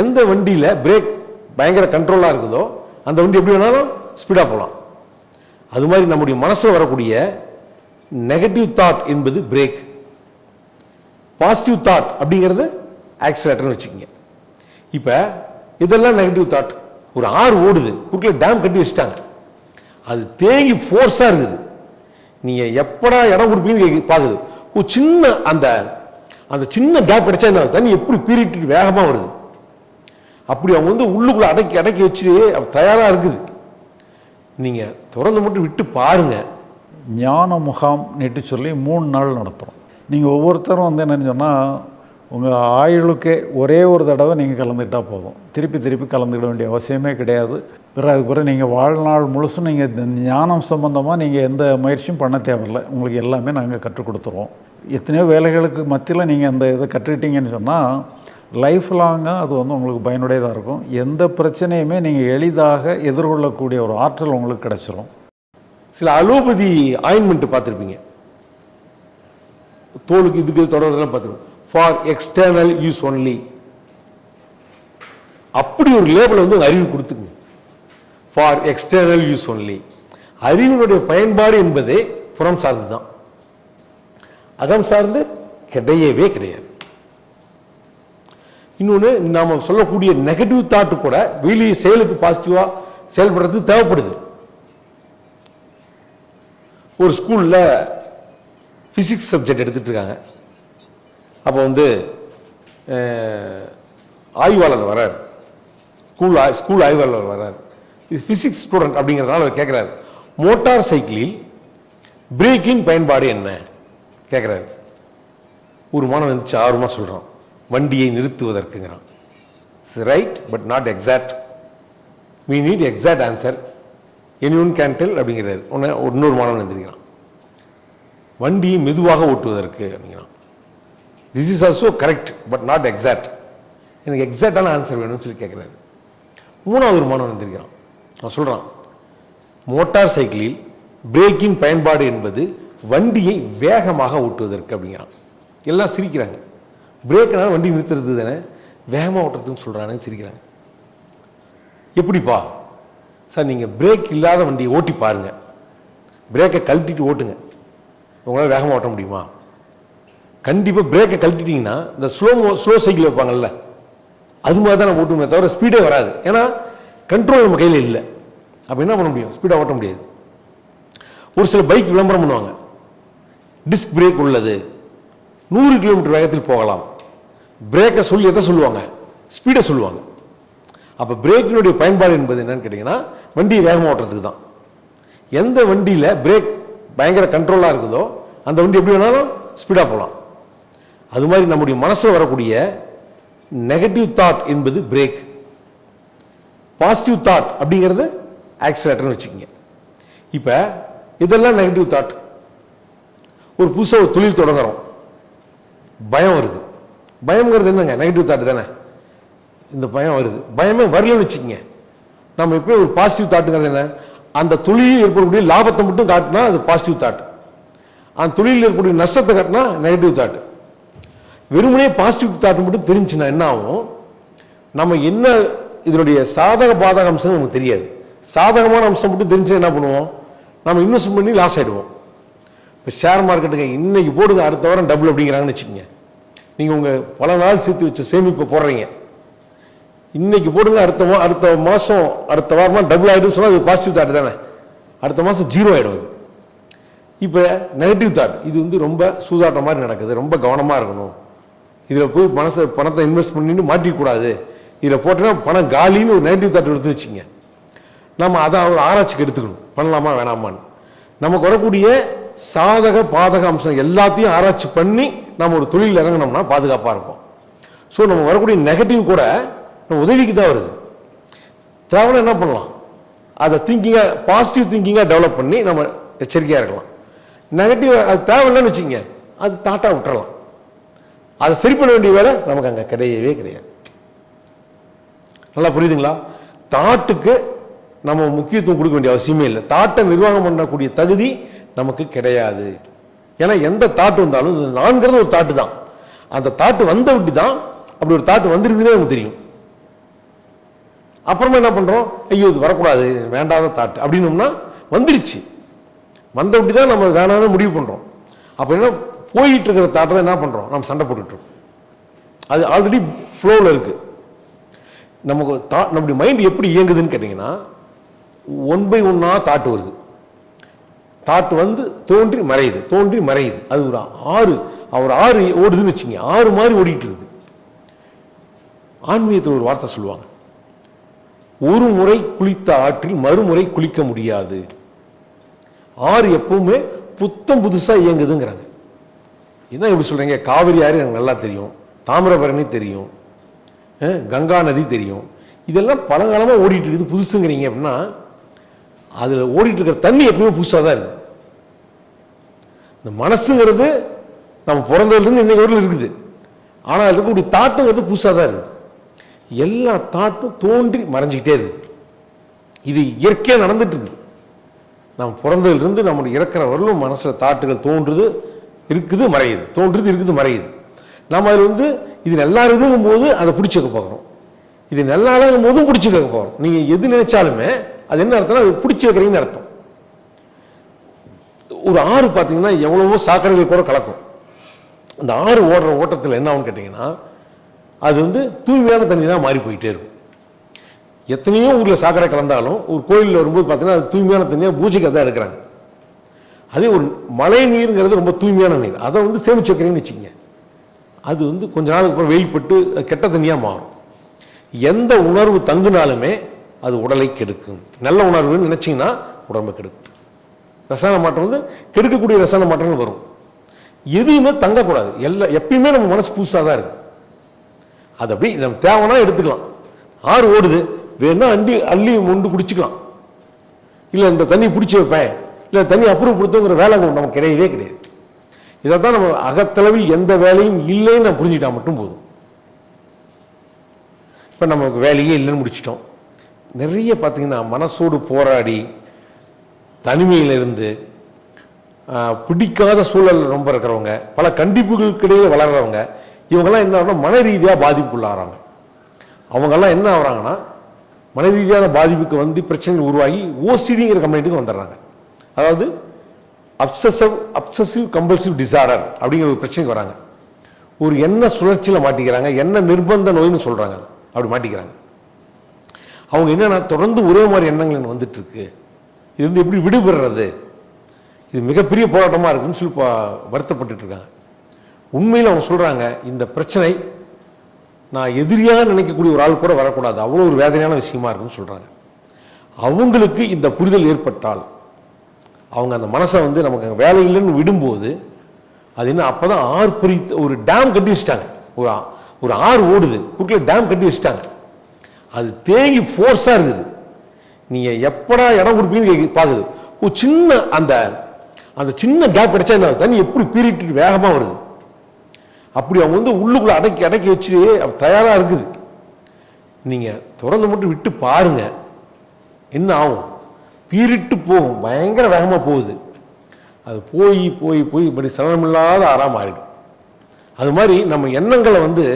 எந்த வண்டியில் பிரேக் பயங்கர கண்ட்ரோலாக இருக்குதோ அந்த வண்டி எப்படி வேணாலும் ஸ்பீடாக போகலாம் அது மாதிரி நம்முடைய மனசில் வரக்கூடிய நெகட்டிவ் தாட் என்பது பிரேக் பாசிட்டிவ் தாட் அப்படிங்கிறது ஆக்சிலேட்டர்னு வச்சுக்கோங்க. இப்போ இதெல்லாம் நெகட்டிவ் தாட் ஒரு ஆறு ஓடுது. குறுக்கில் டேம் கட்டி வச்சுட்டாங்க. அது தேங்கி ஃபோர்ஸாக இருக்குது. நீங்கள் எப்படா இடம் கொடுப்பீங்கன்னு பார்க்குது ஒரு சின்ன அந்த அந்த சின்ன கேப் கிடைச்சா என்ன தண்ணி எப்படி பீரிட்டு வேகமாக வருது? அப்படி அவங்க வந்து உள்ளுக்குள்ளே அடக்கி அடக்கி வச்சு தயாராக இருக்குது. நீங்கள் திறந்து மட்டும் விட்டு பாருங்கள் ஞான முகாம் நெட்டு சொல்லி மூணு நாள் நடத்துகிறோம் நீங்கள் ஒவ்வொருத்தரும் வந்து என்னென்னு சொன்னால் உங்கள் ஆயுளுக்கே ஒரே ஒரு தடவை நீங்கள் கலந்துக்கிட்டால் போதும். திருப்பி திருப்பி கலந்துக்கிட வேண்டிய அவசியமே கிடையாது. பிறகு அதுக்கு பிறகு நீங்கள் வாழ்நாள் முழுசும் நீங்கள் ஞானம் சம்பந்தமாக நீங்கள் எந்த முயற்சியும் பண்ண தேவையில்லை. உங்களுக்கு எல்லாமே நாங்கள் கற்றுக் கொடுத்துருவோம். எத்தனையோ வேலைகளுக்கு மத்தியில் நீங்கள் அந்த இதை கற்றுக்கிட்டீங்கன்னு சொன்னால் லைஃப் லாங்காக அது வந்து உங்களுக்கு பயனுடையதாக இருக்கும். எந்த பிரச்சனையுமே நீங்கள் எளிதாக எதிர்கொள்ளக்கூடிய ஒரு ஆற்றல் உங்களுக்கு கிடைச்சிரும். சில அலோபதி ஆயின்மெண்ட் பார்த்துருப்பீங்க. தோலுக்கு இதுக்கு தொடர்றதெல்லாம் பார்த்துருப்போம். ஃபார் எக்ஸ்டர்னல் யூஸ் ஒன்லி அப்படி ஒரு லேபிள் வந்து அறிவு கொடுத்துக்குங்க. ஃபார் எக்ஸ்டர்னல் யூஸ் ஒன்லி அறிவினுடைய பயன்பாடு என்பதே புறம் சார்ந்து தான் அகம் சார்ந்து கிடையவே கிடையாது. இன்னொன்று நாம் சொல்லக்கூடிய நெகட்டிவ் தாட்டு கூட வெளியே செயலுக்கு பாசிட்டிவாக செயல்படுறதுக்கு தேவைப்படுது. ஒரு ஸ்கூலில் ஃபிசிக்ஸ் சப்ஜெக்ட் எடுத்துகிட்டு இருக்காங்க. அப்போ வந்து ஆய்வாளர் வரார் ஸ்கூல் ஆய்- ஸ்கூல் ஆய்வாளர் வரார் இது ஃபிசிக்ஸ் ஸ்டூடெண்ட் அப்படிங்கிறதுனால அவர் கேட்குறாரு மோட்டார் சைக்கிளில் பிரேக்கின் பயன்பாடு என்ன? கேட்குறாரு ஒரு மாணவன் இருந்துச்சு ஆர்வமாக சொல்கிறான் வண்டியை நிறுத்துவதற்குங்கிறான். Right but not exact we need exact answer anyone can tell ஒன்று உடனே இன்னொரு மாணவன் எழுந்திருக்கிறான் வண்டியை மெதுவாக ஓட்டுவதற்கு அப்படிங்கிறான். This is also correct but not exact எனக்கு எக்ஸாக்டான ஆன்சர் வேணும்னு சொல்லி கேட்குறாரு. மூணாவது ஒரு மாணவன் எழுந்திருக்கிறான் அவன் சொல்கிறான் மோட்டார் சைக்கிளில் பிரேக்கின் பயன்பாடு என்பது வண்டியை வேகமாக ஓட்டுவதற்கு அப்படிங்கிறான். எல்லாம் சிரிக்கிறாங்க. பிரேக்னால வண்டி நிறுத்துறது தானே? வேகமாக ஓட்டுறதுன்னு சொல்கிறானே சிரிக்கிறாங்க. எப்படிப்பா? சார் நீங்கள் பிரேக் இல்லாத வண்டியை ஓட்டி பாருங்கள் பிரேக்கை கழட்டிட்டு ஓட்டுங்க. உங்களால் வேகமாக ஓட்ட முடியுமா? கண்டிப்பாக பிரேக்கை கழட்டிட்டீங்கன்னா இந்த ஸ்லோ ஸ்லோ சைக்கிள் வைப்பாங்கல்ல அது மாதிரி தான் நம்ம ஓட்டுமே தவிர ஸ்பீடே வராது. ஏன்னா கண்ட்ரோல் நம்ம கையில் இல்லை. அப்போ என்ன பண்ண முடியும்? ஸ்பீடாக ஓட்ட முடியாது. ஒரு சில பைக் விளம்பரம் பண்ணுவாங்க. டிஸ்க் பிரேக் உள்ளது. நூறு கிலோமீட்டர் வேகத்தில் போகலாம். பிரேக்கை சொல்லி எதை சொல்லுவாங்க? ஸ்பீடை சொல்லுவாங்க. அப்போ பிரேக்கினுடைய பயன்பாடு என்பது என்னன்னு கேட்டிங்கன்னா வண்டியை வேகமாக ஓட்டுறதுக்கு தான். எந்த வண்டியில் பிரேக் பயங்கர கண்ட்ரோலாக இருக்குதோ அந்த வண்டி எப்படி வேணாலும் ஸ்பீடாக போகலாம். அது மாதிரி நம்முடைய மனசில் வரக்கூடிய நெகட்டிவ் தாட் என்பது பிரேக் பாசிட்டிவ் தாட் அப்படிங்கிறது ஆக்சிலேட்டர்னு வச்சுக்கோங்க. இப்போ இதெல்லாம் நெகட்டிவ் தாட் ஒரு புதுசாக ஒரு தொழில் தொடங்குறோம். பயம் வருது. பயம்ங்கிறது என்னங்க? நெகட்டிவ் தாட் தானே? இந்த பயம் வருது. பயமே வரலன்னு வச்சுக்கோங்க. நம்ம எப்பயும் ஒரு பாசிட்டிவ் தாட்டுங்கிறது என்ன? அந்த தொழிலில் ஏற்படக்கூடிய லாபத்தை மட்டும் காட்டினா அது பாசிட்டிவ் தாட் அந்த தொழிலில் ஏற்படக்கூடிய நஷ்டத்தை காட்டினா நெகட்டிவ் தாட் வெறுமனே பாசிட்டிவ் தாட் மட்டும் தெரிஞ்சுன்னா என்ன ஆகும்? நம்ம என்ன இதனுடைய சாதக பாதக அம்சம் நமக்கு தெரியாது. சாதகமான அம்சம் மட்டும் தெரிஞ்சு என்ன பண்ணுவோம்? நம்ம இன்வெஸ்ட் பண்ணி லாஸ் ஆகிடுவோம் இப்போ ஷேர் மார்க்கெட்டுங்க இன்னைக்கு போடுது அடுத்த வாரம் டபுள் அப்படிங்கிறாங்கன்னு வச்சுக்கோங்க. நீங்கள் உங்கள் பல நாள் சேர்த்து வச்ச சேமிப்பை போடுறீங்க. இன்னைக்கு போடுங்க அடுத்த மா அடுத்த மாதம் அடுத்த வாரமாக டபுள் ஆகிடும் சொன்னால் அது பாசிட்டிவ் தாட் தானே. அடுத்த மாதம் ஜீரோ ஆகிடும் அது இப்போ நெகட்டிவ் தாட் இது வந்து ரொம்ப சூதாட்டம் மாதிரி நடக்குது ரொம்ப கவனமாக இருக்கணும். இதில் போய் மனசை பணத்தை இன்வெஸ்ட் பண்ணிட்டு மாட்டிக்கூடாது. இதில் போட்டோன்னா பணம் காலின்னு ஒரு நெகட்டிவ் தாட் எடுத்து வச்சுங்க நம்ம அதை ஒரு ஆராய்ச்சிக்கு எடுத்துக்கணும். பண்ணலாமா வேணாமான்னு. நமக்கு வரக்கூடிய சாதக பாதக அம்சம் எல்லாத்தையும் ஆராய்ச்சி பண்ணி நம்ம ஒரு தொழில் இறங்கினோம்னா பாதுகாப்பாக இருப்போம். ஸோ நம்ம வரக்கூடிய நெகட்டிவ் கூட நம்ம உதவிக்கு தான் வருது. தேவைன்னா என்ன பண்ணலாம்? அதை திங்கிங்காக பாசிட்டிவ் திங்கிங்காக டெவலப் பண்ணி நம்ம எச்சரிக்கையாக இருக்கலாம். நெகட்டிவ் அது தேவையில்லைன்னு வச்சுங்க அது தாட்டாக விட்டுறலாம். அதை சரி பண்ண வேண்டிய வேலை நமக்கு அங்கே கிடையவே கிடையாது. நல்லா புரியுதுங்களா? தாட்டுக்கு நம்ம முக்கியத்துவம் கொடுக்க வேண்டிய அவசியமே இல்லை. தாட்டை நிர்வாகம் பண்ணக்கூடிய தகுதி நமக்கு கிடையாது. ஏன்னா எந்த தாட்டு வந்தாலும் நான்கிறது ஒரு தாட்டு தான். அந்த தாட்டு வந்த விட்டு தான் அப்படி ஒரு தாட்டு வந்துருக்குதுன்னே நமக்கு தெரியும். அப்புறமா என்ன பண்ணுறோம் ஐயோ இது வரக்கூடாது வேண்டாத தாட்டு அப்படின்னோம்னா வந்துருச்சு வந்தபடி தான் நம்ம வேணாம்னு முடிவு பண்ணுறோம் அப்போ என்ன போயிட்டு இருக்கிற தாட்டை தான் என்ன பண்ணுறோம் நம்ம சண்டை போட்டுட்ருக்கோம் அது ஆல்ரெடி ஃப்ளோவில் இருக்குது நமக்கு தா நம்முடைய மைண்ட் எப்படி இயங்குதுன்னு கேட்டிங்கன்னா ஒன் பை ஒன்னாக தாட்டு வருது. தாட் வந்து தோன்றி மறையுது தோன்றி மறையுது. அது ஒரு ஆறு அவர் ஆறு ஓடுதுன்னு வச்சுங்க ஆறு மாதிரி ஓடிட்டு இருக்குது. ஆன்மீகத்தில் ஒரு வார்த்தை சொல்லுவாங்க. ஒரு முறை குளித்த ஆற்றில் மறுமுறை குளிக்க முடியாது. ஆறு எப்பவுமே புத்தம் புதுசாக இயங்குதுங்கிறாங்க. என்ன எப்படி சொல்கிறீங்க காவிரி ஆறு எனக்கு நல்லா தெரியும். தாமிரபரணி தெரியும். கங்கா நதி தெரியும். இதெல்லாம் பழங்காலமாக ஓடிட்டு இருக்குது. புதுசுங்கிறீங்க அப்படின்னா அதில் ஓடிட்டு இருக்கிற தண்ணி எப்பவுமே புதுசாக தான் இருக்குது. இந்த மனசுங்கிறது நம்ம பிறந்ததுலேருந்து இன்னைக்கு வரலும் இருக்குது. ஆனால் அதுல இருக்கக்கூடிய தாட்டுங்கிறது புதுசாக தான் இருக்குது. எல்லா தாட்டும் தோன்றி மறைஞ்சிக்கிட்டே இருக்குது. இது இயற்கையாக நடந்துட்டு இருக்குது நம்ம பிறந்ததுலேருந்து நம்மளுடைய இறக்குற வரலும் மனசில் தாட்டுகள் தோன்றுது இருக்குது மறையுது. தோன்றுறது இருக்குது மறையுது. நம்ம அதில் வந்து இது நல்லா இருக்குங்கும் போது அதை பிடிச்சி வைக்க பார்க்குறோம் இது நல்லா இல்லைங்கும் போதும் பிடிச்சி வைக்க போகிறோம் நீங்கள் எது நினைச்சாலுமே அது என்ன அர்த்தம்னா அது பிடிச்சி வைக்கிறீங்கன்னு அர்த்தம். ஒரு ஆறு பார்த்தீங்கன்னா எவ்வளவோ சாக்கடைகள் கூட கலக்கும். அந்த ஆறு ஓடுற ஓட்டத்தில் என்ன ஆகும்னு கேட்டிங்கன்னா அது வந்து தூய்மையான தண்ணி தான் மாறி போயிட்டே இருக்கும். எத்தனையோ ஊரில் சாக்கடை கலந்தாலும் ஒரு கோயிலில் வரும்போது பார்த்தீங்கன்னா அது தூய்மையான தண்ணியாக பூஜைக்கு தான் எடுக்கிறாங்க. அதே ஒரு மழை நீருங்கிறது ரொம்ப தூய்மையான நீர். அதை வந்து சேமிச்சு வைக்கிறீங்கன்னு வச்சுக்கோங்க. அது வந்து கொஞ்ச நாளுக்கு அப்புறம் வெயில் பட்டு கெட்ட தண்ணியாக மாறும். எந்த உணர்வு தங்குனாலுமே அது உடலை கெடுக்கும். நல்ல உணர்வுன்னு நினச்சிங்கன்னா உடம்பை கெடுக்கும். ரசாயன மாற்றம் வந்து கெடுக்கக்கூடிய ரசாயன மாற்றங்கள் வரும். எதுவுமே தங்கக்கூடாது. எல்லா எப்பயுமே நம்ம மனசு புதுசாக தான் இருக்கு. அது அப்படி நம்ம தேவைன்னா எடுத்துக்கலாம். ஆறு ஓடுது. வேணா அண்டி அள்ளி உண்டு குடிச்சுக்கலாம். இல்லை இந்த தண்ணி பிடிச்சி வைப்பேன். இல்லை தண்ணி அப்ரூவ் கொடுத்துங்கிற வேலை நமக்கு கிடையவே கிடையாது. இதை தான் நம்ம அகத்தளவில் எந்த வேலையும் இல்லைன்னு நம்ம புரிஞ்சுட்டா மட்டும் போதும். இப்போ நமக்கு வேலையே இல்லைன்னு முடிச்சிட்டோம். நிறைய பார்த்தீங்கன்னா மனசோடு போராடி தனிமையில் இருந்து பிடிக்காத சூழல் ரொம்ப இருக்கிறவங்க பல கண்டிப்புகளுக்கு இடையே வளர்கிறவங்க இவங்கெல்லாம் என்ன ஆகும்னா மன ரீதியாக பாதிப்புக்குள்ளாகிறாங்க. அவங்கெல்லாம் என்ன ஆகுறாங்கன்னா மன ரீதியான பாதிப்புக்கு வந்து பிரச்சனைகள் உருவாகி ஓசிடிங்கிற கம்ப்ளைண்ட்டுக்கு வந்துடுறாங்க. அதாவது அப்சசிவ் அப்சசிவ் கம்பல்சிவ் டிசார்டர் அப்படிங்கிற ஒரு பிரச்சனைக்கு வராங்க. ஒரு எண்ண சுழற்சியில் மாட்டிக்கிறாங்க என்ன நிர்பந்த நோய்னு சொல்கிறாங்க அப்படி மாட்டிக்கிறாங்க. அவங்க என்னென்னா தொடர்ந்து ஒரே மாதிரி எண்ணங்கள் எனக்கு வந்துட்டு இது வந்து எப்படி விடுபடுறது? இது மிகப்பெரிய போராட்டமாக இருக்குன்னு சொல்லி பா- வருத்தப்பட்டுட்டு இருக்காங்க. உண்மையில் அவங்க சொல்கிறாங்க இந்த பிரச்சனை நான் எதிரியாக நினைக்கக்கூடிய ஒரு ஆள் கூட வரக்கூடாது. அவ்வளோ ஒரு வேதனையான விஷயமா இருக்குன்னு சொல்கிறாங்க அவங்களுக்கு இந்த புரிதல் ஏற்பட்டால் அவங்க அந்த மனசை வந்து நமக்கு அங்கே வேலை இல்லைன்னு விடும்போது அது என்ன அப்போ தான் ஆறு பெரிய ஒரு டேம் கட்டி வச்சுட்டாங்க. ஒரு ஒரு ஆறு ஓடுது. குறுக்கில் டேம் கட்டி வச்சுட்டாங்க. அது தேங்கி ஃபோர்ஸாக இருக்குது. நீங்கள் எப்படா இடம் கொடுப்பீங்கன்னு கே பார்க்குது ஒரு சின்ன அந்த அந்த சின்ன கேப் கிடைச்சா என்ன தண்ணி எப்படி பீரிட்டு வேகமாக வருது? அப்படி அவங்க வந்து உள்ளுக்குள்ளே அடக்கி அடக்கி வச்சு தயாராக இருக்குது. நீங்கள் திறந்து மட்டும் விட்டு பாருங்க. என்ன ஆகும்? பீறிட்டு போகும். பயங்கர வேகமாக போகுது. அது போய் போய் போய் இப்படி சலனமில்லாத ஆறாக மாறிடும். அது மாதிரி நம்ம எண்ணங்களை வந்து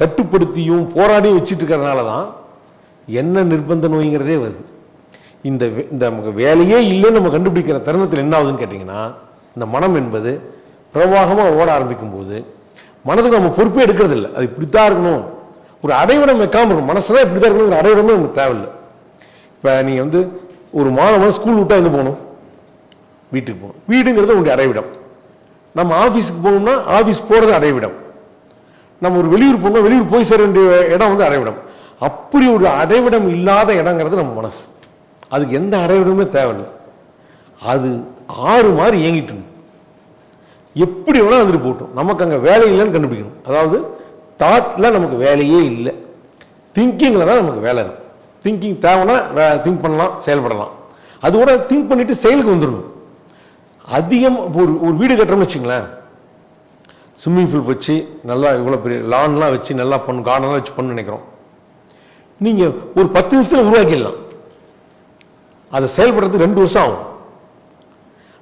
கட்டுப்படுத்தியும் போராடியும் வச்சுட்டு இருக்கிறதுனால தான் என்ன நிர்பந்த நோய்ங்கிறதே வருது. இந்த வே- இந்த நமக்கு வேலையே இல்லைன்னு நம்ம கண்டுபிடிக்கிற தருணத்தில் என்ன ஆகுதுன்னு கேட்டிங்கன்னா இந்த மனம் என்பது பிரவாகமாக ஓட ஆரம்பிக்கும் போது மனதுக்கு நம்ம பொறுப்பே எடுக்கிறது இல்லை அது இப்படி தான் இருக்கணும். ஒரு அடைவிடம் வைக்காமல் இருக்கும் மனசுலாம் இப்படி தான் இருக்கணுங்கிற அடைவிடமே நமக்கு தேவையில்லை. இப்போ நீங்கள் வந்து ஒரு மாணவன் ஸ்கூல் விட்டால் எங்கே போகணும்? வீட்டுக்கு போகணும். வீடுங்கிறது உங்களுடைய அடைவிடம். நம்ம ஆஃபீஸுக்கு போகணும்னா ஆஃபீஸ் போகிறது அடைவிடம். நம்ம ஒரு வெளியூர் போகணும் வெளியூர் போய் சேர வேண்டிய இடம் வந்து அடைவிடம். அப்படி ஒரு அடைவிடம் இல்லாத இடங்கிறது நம்ம மனசு. அதுக்கு எந்த அடைவிடமே தேவையில்லை. அது ஆறு மாதிரி இயங்கிட்டு இருக்குது. எப்படி வேணால் வந்துட்டு போட்டோம் நமக்கு அங்கே வேலை இல்லைன்னு கண்டுபிடிக்கணும். அதாவது தாட்டில் நமக்கு வேலையே இல்லை. திங்கிங்கில் தான் நமக்கு வேலை இருக்கும் திங்கிங் தேவைன்னா திங்க் பண்ணலாம் செயல்படலாம். அது கூட திங்க் பண்ணிவிட்டு செயலுக்கு வந்துடணும். அதிகம் இப்போ ஒரு ஒரு வீடு கட்டுறோம்னு வச்சுங்களேன் ஸ்விம்மிங் பூல் வச்சு நல்லா இவ்வளோ பெரிய லான்லாம் வச்சு நல்லா பண்ணு கார்டன்லாம் வச்சு பண்ணு நினைக்கிறோம். நீங்கள் ஒரு பத்து நிமிஷத்தில் உருவாக்கிடலாம். அதை செயல்படுறதுக்கு ரெண்டு வருஷம் ஆகும்.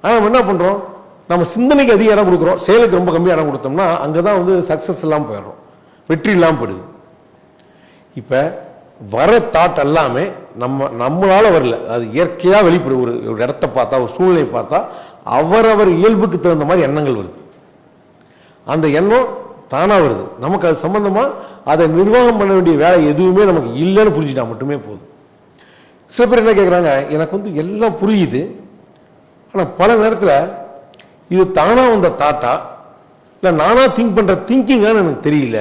ஆனால் நம்ம என்ன பண்ணுறோம் நம்ம சிந்தனைக்கு அதிக இடம் கொடுக்குறோம். செயலுக்கு ரொம்ப கம்மி இடம் கொடுத்தோம்னா அங்கே தான் வந்து சக்ஸஸ் இல்லாமல் போயிடுறோம். வெற்றி இல்லாமல் போயிடுது. இப்போ வர தாட் எல்லாமே நம்ம நம்மளால் வரல. அது இயற்கையாக வெளிப்படும் ஒரு ஒரு இடத்த பார்த்தா ஒரு சூழ்நிலையை பார்த்தா அவரவர் இயல்புக்கு தகுந்த மாதிரி எண்ணங்கள் வருது. அந்த எண்ணம் தானாக வருது. நமக்கு அது சம்மந்தமாக அதை நிர்வாகம் பண்ண வேண்டிய வேலை எதுவுமே நமக்கு இல்லைன்னு புரிஞ்சுட்டா மட்டுமே போதும். சில பேர் என்ன கேட்குறாங்க எனக்கு வந்து எல்லாம் புரியுது. ஆனால் பல நேரத்தில் இது தானாக வந்த தாட்டா இல்லை நானாக திங்க் பண்ணுற திங்கிங்கான்னு எனக்கு தெரியல.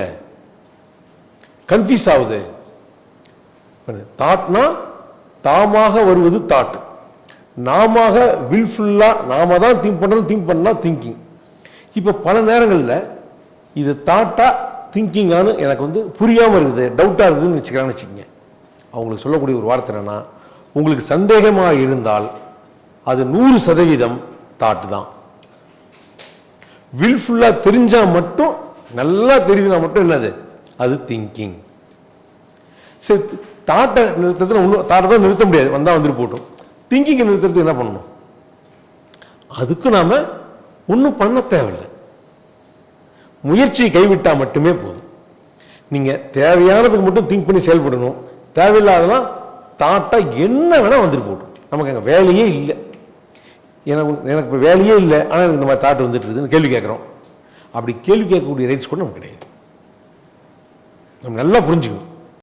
கன்ஃபியூஸ் ஆகுது. தாட்னா தாமாக வருவது தாட் நாமாக வில்ஃபுல்லாக நாம தான் திங்க் பண்ணுறோம் திங்க் பண்ணால் திங்கிங் இப்போ பல நேரங்களில் இது தாட்டா திங்கிங்கானு எனக்கு வந்து புரியாமல் இருக்குது டவுட்டாக இருக்குதுன்னு வச்சுக்கிறான்னு வச்சுக்கோங்க. அவங்களுக்கு சொல்லக்கூடிய ஒரு வார்த்தை என்னன்னா உங்களுக்கு சந்தேகமாக இருந்தால் அது நூறு சதவீதம் தாட்டு தான். வில்ஃபுல்லாக தெரிஞ்சால் மட்டும் நல்லா தெரியுதுனா மட்டும் என்னது? அது திங்கிங் சரி தாட்டை நிறுத்தத்தில் ஒன்றும் தாட்டை தான் நிறுத்த முடியாது. வந்தால் வந்துட்டு போட்டோம். திங்கிங்கை நிறுத்துறதுக்கு என்ன பண்ணணும்? அதுக்கு நாம் ஒன்றும் பண்ண தேவையில்லை. முயற்சியை கைவிட்டால் மட்டுமே போதும். நீங்கள் தேவையானதுக்கு மட்டும் திங்க் பண்ணி செயல்படணும். தேவையில்லாதெல்லாம் தாட்டா என்ன வேணால் வந்துட்டு போட்டோம். நமக்கு அங்கே வேலையே இல்லை. எனக்கு எனக்கு இப்போ வேலையே இல்லை. ஆனால் எனக்கு இந்த மாதிரி தாட் வந்துட்டு இருக்குதுன்னு கேள்வி கேட்குறோம். அப்படி கேள்வி கேட்கக்கூடிய ரைட்ஸ் கூட நமக்கு கிடையாது. நம்ம நல்லா புரிஞ்சுக்கணும்.